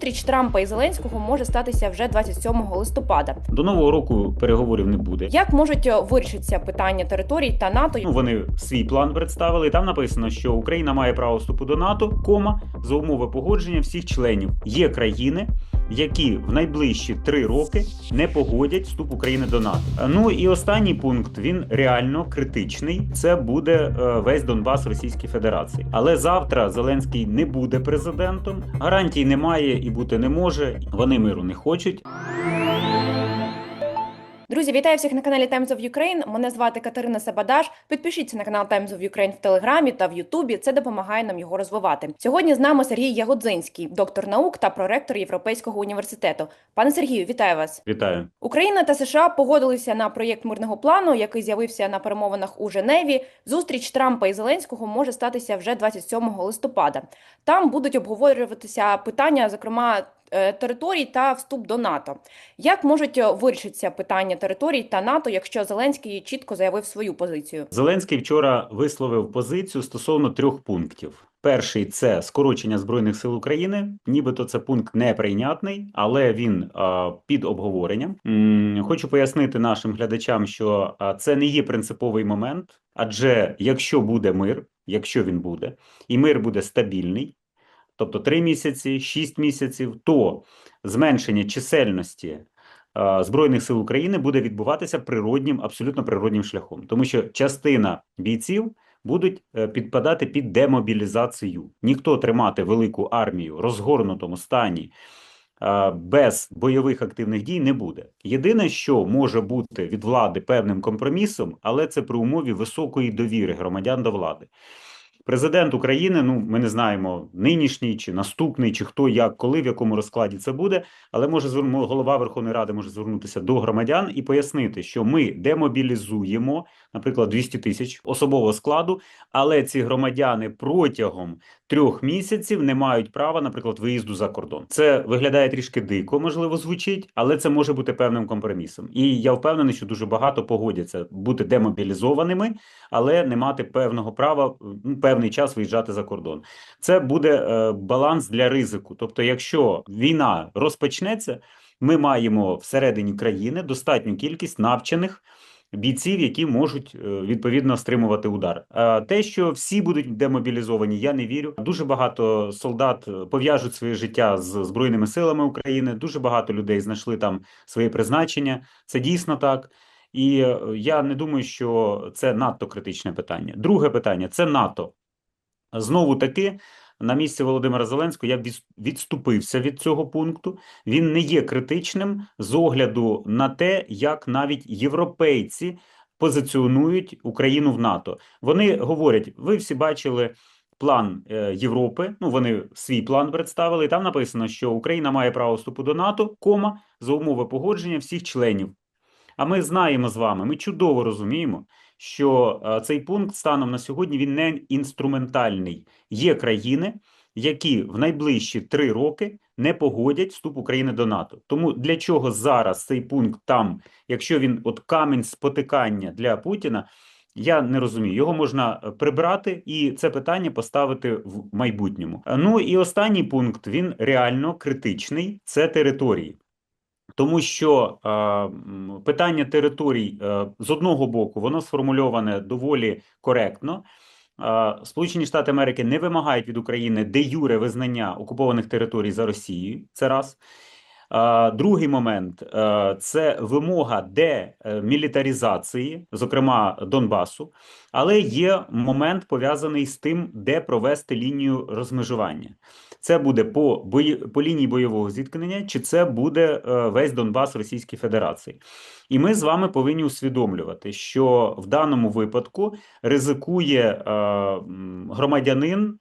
Зустріч Трампа і Зеленського може статися вже 27 листопада. До нового року переговорів не буде. Як можуть е, вирішитися питання територій та НАТО? Ну, вони свій план представили. і Там написано, що Україна має право вступу до НАТО, кома за умови погодження всіх членів. Є країни, які в найближчі три роки не погодять вступ України до НАТО. Ну і останній пункт він реально критичний. Це буде е, весь Донбас Російської Федерації. Але завтра Зеленський не буде президентом. Гарантій немає і бути не може. Вони миру не хочуть. Друзі, вітаю всіх на каналі Times of Ukraine. Мене звати Катерина Сабадаш. Підпишіться на канал Times of Ukraine в Телеграмі та в Ютубі. Це допомагає нам його розвивати. Сьогодні з нами Сергій Ягодзинський, доктор наук та проректор Європейського університету. Пане Сергію, вітаю вас. Вітаю. Україна та США погодилися на проєкт мирного плану, який з'явився на перемовинах у Женеві. Зустріч Трампа і Зеленського може статися вже 27 листопада. Там будуть обговорюватися питання, зокрема. Е, Територій та вступ до НАТО. Як можуть е, вирішитися питання територій та НАТО, якщо Зеленський чітко заявив свою позицію? Зеленський вчора висловив позицію стосовно трьох пунктів. Перший це скорочення збройних сил України. Нібито це пункт неприйнятний, але він а, під обговоренням. М, Хочу пояснити нашим глядачам, що а, це не є принциповий момент. Адже якщо буде мир, якщо він буде, і мир буде стабільний, тобто 3 місяці, 6 місяців, то зменшення чисельності е, Збройних сил України буде відбуватися природнім, абсолютно природнім шляхом, тому що частина бійців будуть е, підпадати під демобілізацію. Ніхто тримати велику армію в розгорнутому стані е, без бойових активних дій не буде. Єдине, що може бути від влади певним компромісом, але це при умові високої довіри громадян до влади. Президент України, ну ми не знаємо нинішній чи наступний, чи хто як, коли в якому розкладі це буде, але може зверну голова Верховної Ради може звернутися до громадян і пояснити, що ми демобілізуємо, наприклад, 200 тисяч особового складу, але ці громадяни протягом трьох місяців не мають права, наприклад, виїзду за кордон. Це виглядає трішки дико, можливо, звучить, але це може бути певним компромісом. І я впевнений, що дуже багато погодяться бути демобілізованими, але не мати певного права ну, певний час виїжджати за кордон. Це буде е, баланс для ризику. Тобто, якщо війна розпочнеться, ми маємо всередині країни достатню кількість навчених. Бійців, які можуть е, відповідно стримувати удар. А те, що всі будуть демобілізовані, я не вірю. Дуже багато солдат е, пов'яжуть своє життя з збройними силами України. Дуже багато людей знайшли там своє призначення. Це дійсно так. І е, я не думаю, що це надто критичне питання. Друге питання це НАТО. Знову таки, на місці Володимира Зеленського я відступився від цього пункту. Він не є критичним з огляду на те, як навіть європейці позиціонують Україну в НАТО. Вони говорять: ви всі бачили. План е, Європи, ну вони свій план представили. І там написано, що Україна має право вступу до НАТО, кома за умови погодження всіх членів. А ми знаємо з вами, ми чудово розуміємо, що е, цей пункт станом на сьогодні він не інструментальний. Є країни, які в найближчі три роки не погодять вступ України до НАТО. Тому для чого зараз цей пункт там, якщо він от камінь спотикання для Путіна, я не розумію. Його можна е, прибрати і це питання поставити в майбутньому. Е, Ну і останній пункт він реально критичний це території. Тому що е, питання територій е, з одного боку воно сформульоване доволі коректно. Е, Сполучені Штати Америки не вимагають від України де юре визнання окупованих територій за Росією. Це раз. Другий момент е, це вимога демілітаризації, зокрема Донбасу, але є момент пов'язаний з тим, де провести лінію розмежування. Це буде по бої, по лінії бойового зіткнення, чи це буде е, весь Донбас Російської Федерації. І ми з вами повинні усвідомлювати, що в даному випадку ризикує е, громадянин,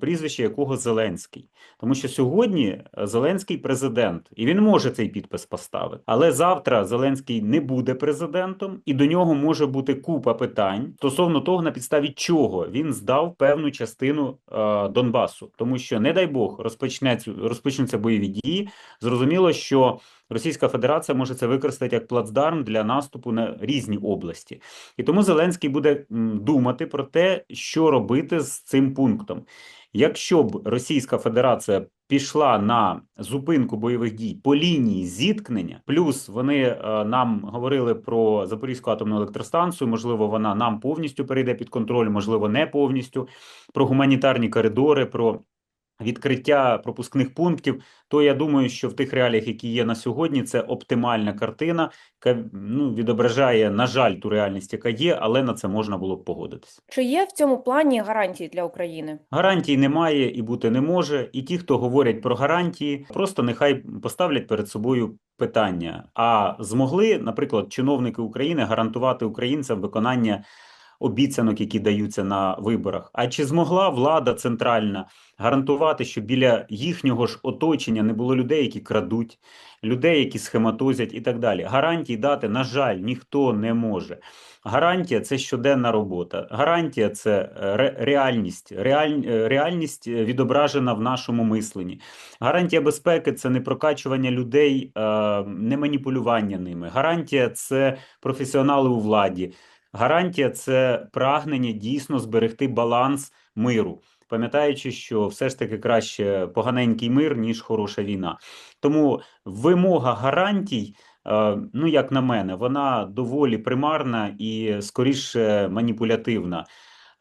прізвище якого Зеленський. Тому що сьогодні Зеленський президент, і він може цей підпис поставити. Але завтра Зеленський не буде президентом, і до нього може бути купа питань стосовно того, на підставі чого він здав певну частину е, Донбасу. Тому що, не дай Бог, розпочнеться розпочнуться бойові дії, зрозуміло, що Російська Федерація може це використати як плацдарм для наступу на різні області, і тому Зеленський буде думати про те, що робити з цим пунктом. Якщо б Російська Федерація пішла на зупинку бойових дій по лінії зіткнення, плюс вони е, нам говорили про Запорізьку атомну електростанцію, можливо, вона нам повністю перейде під контроль, можливо, не повністю, про гуманітарні коридори, про відкриття пропускних пунктів, то я думаю, що в тих реаліях, які є на сьогодні, це оптимальна картина, яка ну, відображає, на жаль, ту реальність, яка є, але на це можна було б погодитися. Чи є в цьому плані гарантії для України? Гарантій немає і бути не може. І ті, хто говорять про гарантії, просто нехай поставлять перед собою питання: а змогли, наприклад, чиновники України гарантувати українцям виконання обіцянок, які даються на виборах? А чи змогла влада центральна гарантувати, що біля їхнього ж оточення не було людей, які крадуть, людей, які схематозять і так далі? Гарантій дати, на жаль, ніхто не може. Гарантія це щоденна робота. Гарантія це е, ре- реальність. Реаль, е, реальність е, відображена в нашому мисленні. Гарантія безпеки це не прокачування людей, не маніпулювання ними. Гарантія це професіонали у владі. Гарантія це прагнення дійсно зберегти баланс миру, пам'ятаючи, що все ж таки краще поганенький мир, ніж хороша війна. Тому вимога гарантій. Е, Ну, як на мене, вона доволі примарна і скоріше маніпулятивна.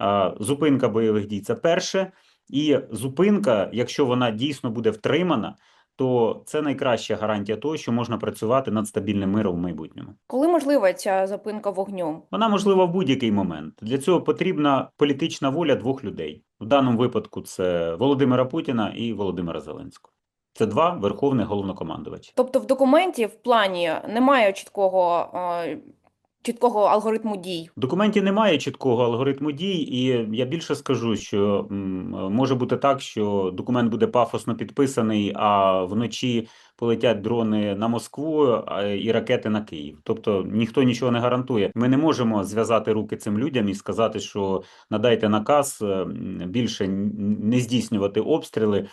Е, Зупинка бойових дій це перше, і зупинка, якщо вона дійсно буде втримана, то це найкраща гарантія того, що можна працювати над стабільним миром в майбутньому. Коли можлива ця зупинка вогню? Вона можлива в будь-який момент. Для цього потрібна політична воля двох людей. В даному випадку це Володимира Путіна і Володимира Зеленського. Це два верховних головнокомандувачі. Тобто в документі, в плані немає чіткого, е, чіткого алгоритму дій. В документі немає чіткого алгоритму дій, і я більше скажу, що може бути так, що документ буде пафосно підписаний, а вночі полетять дрони на Москву і ракети на Київ. Тобто ніхто нічого не гарантує. Ми не можемо зв'язати руки цим людям і сказати, що надайте наказ е, більше не здійснювати обстріли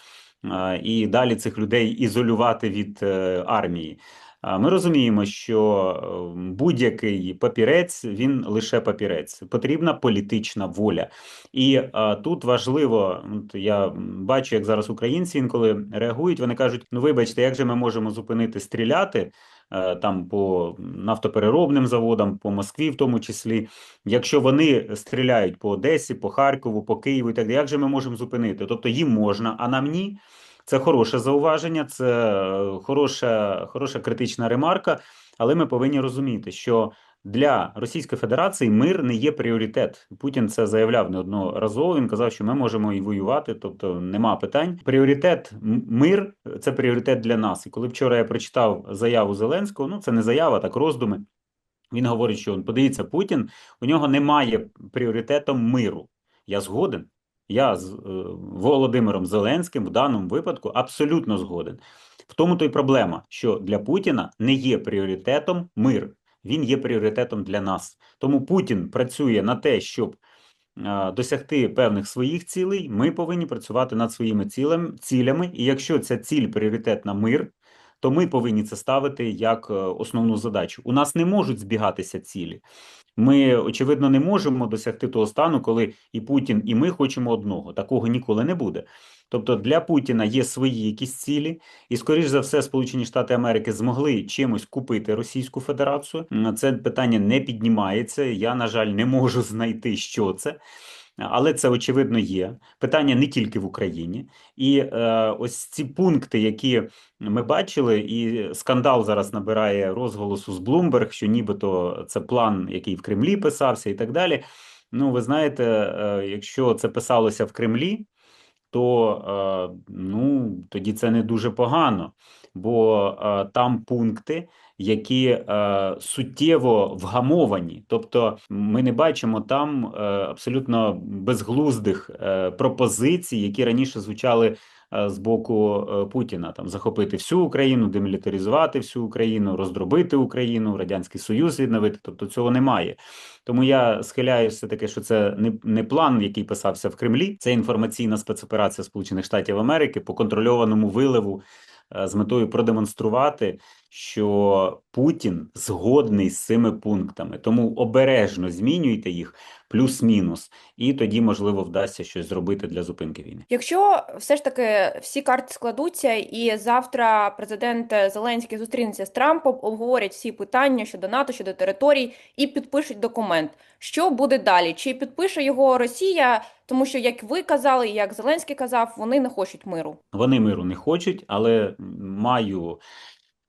і далі цих людей ізолювати від е, армії. Ми розуміємо, що е, будь-який папірець він лише папірець. Потрібна політична воля. І тут важливо, я бачу, як зараз українці інколи реагують. Вони кажуть: ну вибачте, як же ми можемо зупинити стріляти е, там по нафтопереробним заводам, по Москві, в тому числі, якщо вони стріляють по Одесі, по Харкову, по Києву і так далі, як же ми можемо зупинити? Тобто їм можна, а нам ні. Це хороше зауваження, це е, хороша, хороша критична ремарка, але ми повинні розуміти, що для Російської Федерації мир не є пріоритет. Путін це заявляв неодноразово. Він казав, що ми можемо і воювати, тобто нема питань. Пріоритет мир це пріоритет для нас. І коли вчора я прочитав заяву Зеленського, ну це не заява, так роздуми. Він говорить, що подивіться, Путін у нього немає пріоритетом миру. Я згоден. Я з е, Володимиром Зеленським в даному випадку абсолютно згоден. В тому то й проблема, що для Путіна не є пріоритетом мир, він є пріоритетом для нас. Тому Путін працює на те, щоб е, досягти певних своїх цілей. Ми повинні працювати над своїми цілями. І якщо ця ціль пріоритет на мир, то ми повинні це ставити як е, основну задачу. У нас не можуть збігатися цілі. Ми, очевидно, не можемо досягти того стану, коли і Путін, і ми хочемо одного. Такого ніколи не буде. Тобто для Путіна є свої якісь цілі, і, скоріш за все, Сполучені Штати Америки змогли чимось купити Російську Федерацію. Це питання не піднімається. Я, на жаль, не можу знайти, що це. Але це очевидно є. Питання не тільки в Україні, і е, ось ці пункти, які ми бачили, і скандал зараз набирає розголосу з Bloomberg, що нібито це план, який в Кремлі писався, і так далі. Ну, ви знаєте, е, якщо це писалося в Кремлі, то е, ну, тоді це не дуже погано, бо е, там пункти, які е, суттєво вгамовані. Тобто ми не бачимо там е, абсолютно безглуздих е, пропозицій, які раніше звучали е, з боку е, Путіна там захопити всю Україну, демілітаризувати всю Україну, роздробити Україну, радянський союз відновити. Тобто цього немає. Тому я схиляюся таки, що це не, не план, який писався в Кремлі. Це інформаційна спецоперація Сполучених Штатів Америки по контрольованому виливу з метою продемонструвати, що Путін згодний з цими пунктами. Тому обережно змінюйте їх плюс-мінус, і тоді можливо вдасться щось зробити для зупинки війни. Якщо все ж таки всі карти складуться, і завтра президент Зеленський зустрінеться з Трампом, обговорять всі питання щодо НАТО, щодо територій і підпишуть документ. Що буде далі? Чи підпише його Росія? Тому що, як ви казали, як Зеленський казав, вони не хочуть миру. Вони миру не хочуть, але маю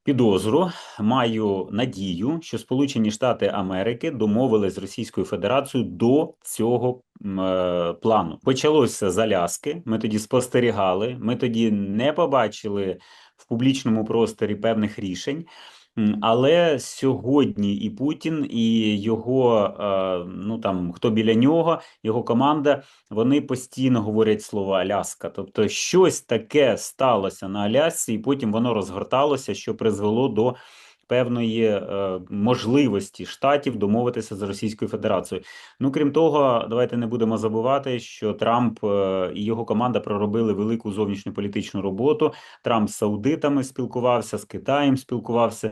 підозру, маю надію, що Сполучені Штати Америки домовились з Російською Федерацією до цього е, плану. Почалося з Аляски. Ми тоді спостерігали. Ми тоді не побачили в публічному просторі певних рішень. Але сьогодні і Путін, і його е, ну там хто біля нього, його команда, вони постійно говорять слово Аляска. Тобто щось таке сталося на Алясці, і потім воно розгорталося, що призвело до певної е, можливості штатів домовитися з Російською Федерацією. Ну крім того, давайте не будемо забувати, що Трамп е, і його команда проробили велику зовнішньополітичну роботу. Трамп з саудитами спілкувався, з Китаєм спілкувався.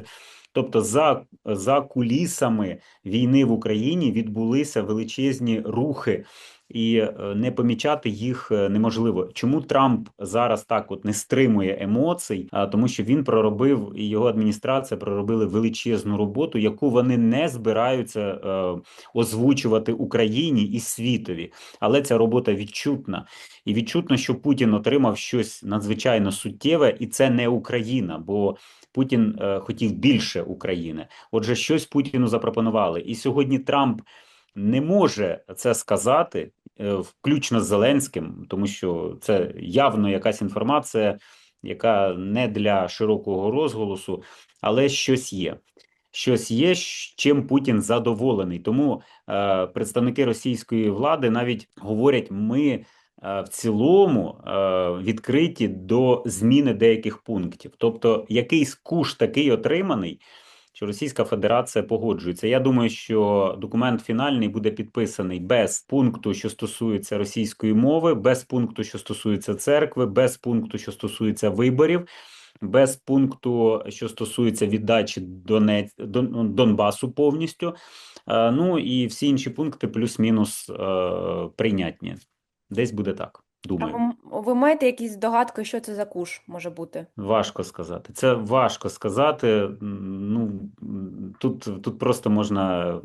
Тобто, за, за кулісами війни в Україні відбулися величезні рухи, і е, не помічати їх е, неможливо. Чому Трамп зараз так от не стримує емоцій? А тому, що він проробив і його адміністрація проробили величезну роботу, яку вони не збираються е, озвучувати Україні і світові. Але ця робота відчутна, і відчутно, що Путін отримав щось надзвичайно суттєве, і це не Україна, бо Путін хотів більше України. Отже, щось Путіну запропонували, і сьогодні Трамп не може це сказати, включно з Зеленським, тому що це явно якась інформація, яка не для широкого розголосу, але щось є. Щось є, чим Путін задоволений. Тому е, представники російської влади навіть говорять: ми е, в цілому е, відкриті до зміни деяких пунктів. Тобто, якийсь куш такий отриманий, що Російська Федерація погоджується. Я думаю, що документ фінальний буде підписаний без пункту, що стосується російської мови, без пункту, що стосується церкви, без пункту, що стосується виборів. Без пункту, що стосується віддачі Донець Дон, Донбасу повністю, Е, ну і всі інші пункти плюс-мінус е, прийнятні. Десь буде так. А Думаю, ви, ви маєте якісь догадки, що це за куш може бути? важко сказати. Це важко сказати. Ну тут, тут просто можна.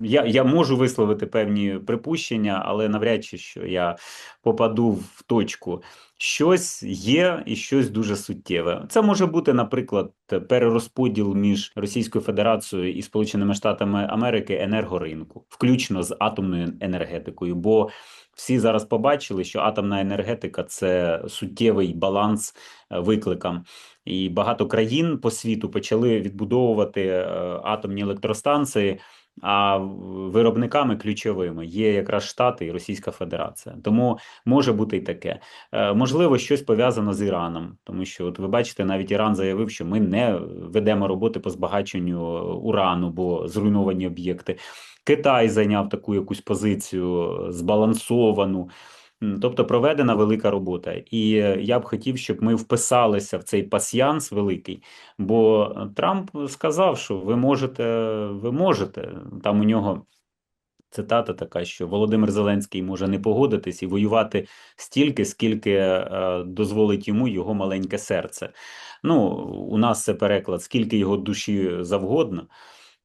Я, я можу висловити певні припущення, але навряд чи що я попаду в точку. Щось є і щось дуже суттєве. Це може бути, наприклад, перерозподіл між Російською Федерацією і Сполученими Штатами Америки енергоринку, включно з атомною енергетикою. Бо всі зараз побачили, що атомна енергетика це суттєвий баланс е, викликам. І багато країн по світу почали відбудовувати е, атомні електростанції. А виробниками ключовими є якраз Штати і Російська Федерація. Тому може бути і таке. Е, Можливо, щось пов'язано з Іраном, тому що, от ви бачите, навіть Іран заявив, що ми не ведемо роботи по збагаченню урану, бо зруйновані об'єкти. Китай зайняв таку якусь позицію збалансовану. Тобто проведена велика робота, і е, я б хотів, щоб ми вписалися в цей пасьянс великий. Бо е, Трамп сказав, що ви можете, ви можете. Там у нього цитата така, що Володимир Зеленський може не погодитись і воювати стільки, скільки е, дозволить йому його маленьке серце. Ну, у нас це переклад, скільки його душі завгодно.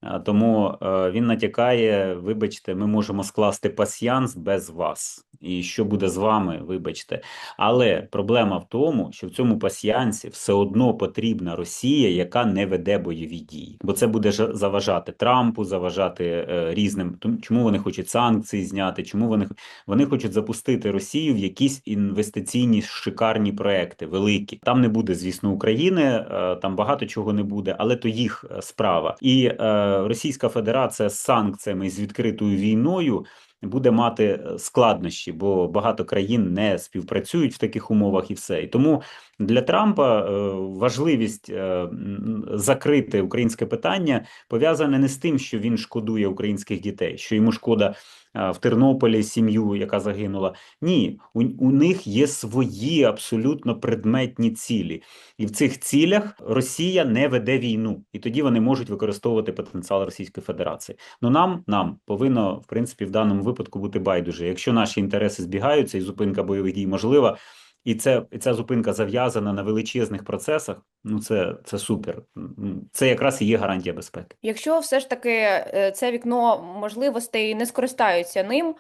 А, Тому е, він натякає, вибачте, ми можемо скласти пасьянс без вас. І що буде з вами, вибачте. Але проблема в тому, що в цьому пасьянсі все одно потрібна Росія, яка не веде бойові дії. Бо це буде жа- заважати Трампу, заважати е, різним. Чому вони хочуть санкції зняти? Чому вони вони хочуть запустити Росію в якісь інвестиційні шикарні проекти, великі. Там не буде, звісно, України, е, там багато чого не буде, але то їх е, справа. І е, Російська Федерація з санкціями і з відкритою війною буде мати е, складнощі, бо багато країн не співпрацюють в таких умовах, і все. І тому для Трампа е, важливість е, закрити українське питання пов'язане не з тим, що він шкодує українських дітей, що йому шкода е, в Тернополі сім'ю, яка загинула. Ні, у, у них є свої абсолютно предметні цілі, і в цих цілях Росія не веде війну, і тоді вони можуть використовувати потенціал Російської Федерації. Ну нам нам повинно в принципі в даному випадку бути байдуже. Якщо наші інтереси збігаються і зупинка бойових дій можлива. І це і ця зупинка зав'язана на величезних процесах. Ну це, це супер. Це якраз і є гарантія безпеки. Якщо все ж таки е, це вікно можливостей не скористаються ним,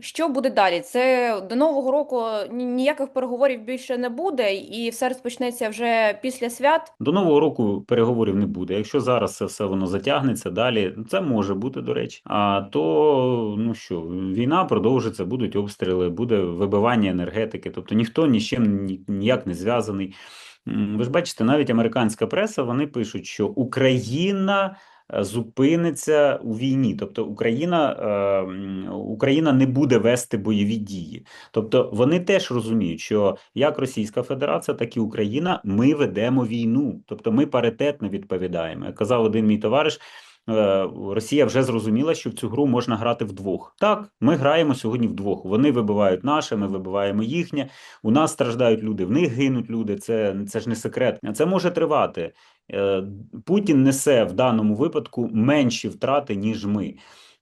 що буде далі? Це до Нового року ніяких переговорів більше не буде, і все розпочнеться вже після свят. До нового року переговорів не буде. Якщо зараз це все воно затягнеться далі, це може бути до речі. А то ну що, війна продовжиться, будуть обстріли, буде вибивання енергетики. Тобто ніхто ні з чим ніяк не зв'язаний. Ви ж бачите, навіть американська преса вони пишуть, що Україна. Зупиниться у війні, тобто Україна, е, Україна не буде вести бойові дії. Тобто вони теж розуміють, що як Російська Федерація, так і Україна, ми ведемо війну. Тобто ми паритетно відповідаємо. Як казав один мій товариш. е, Росія вже зрозуміла, що в цю гру можна грати вдвох. Так, ми граємо сьогодні вдвох. Вони вибивають наше, ми вибиваємо їхнє. У нас страждають люди, в них гинуть люди. Це, це ж не секрет. Це може тривати. Е, Путін несе в даному випадку менші втрати, ніж ми.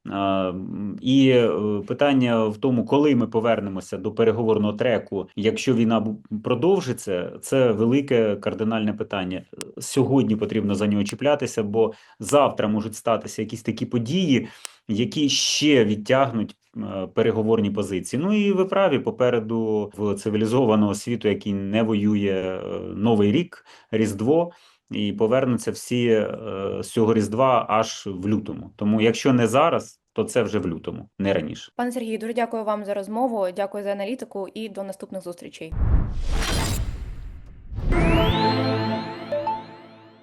Е, І е, питання в тому, коли ми повернемося до переговорного треку, якщо війна продовжиться, це велике кардинальне питання. Сьогодні потрібно за нього чіплятися, бо завтра можуть статися якісь такі події, які ще відтягнуть переговорні позиції. Ну і ви праві попереду в цивілізованого світу, який не воює новий рік, Різдво. І повернуться всі е, з цього різдва аж в лютому. Тому, якщо не зараз, то це вже в лютому, не раніше. Пане Сергію, дуже дякую вам за розмову. Дякую за аналітику і до наступних зустрічей.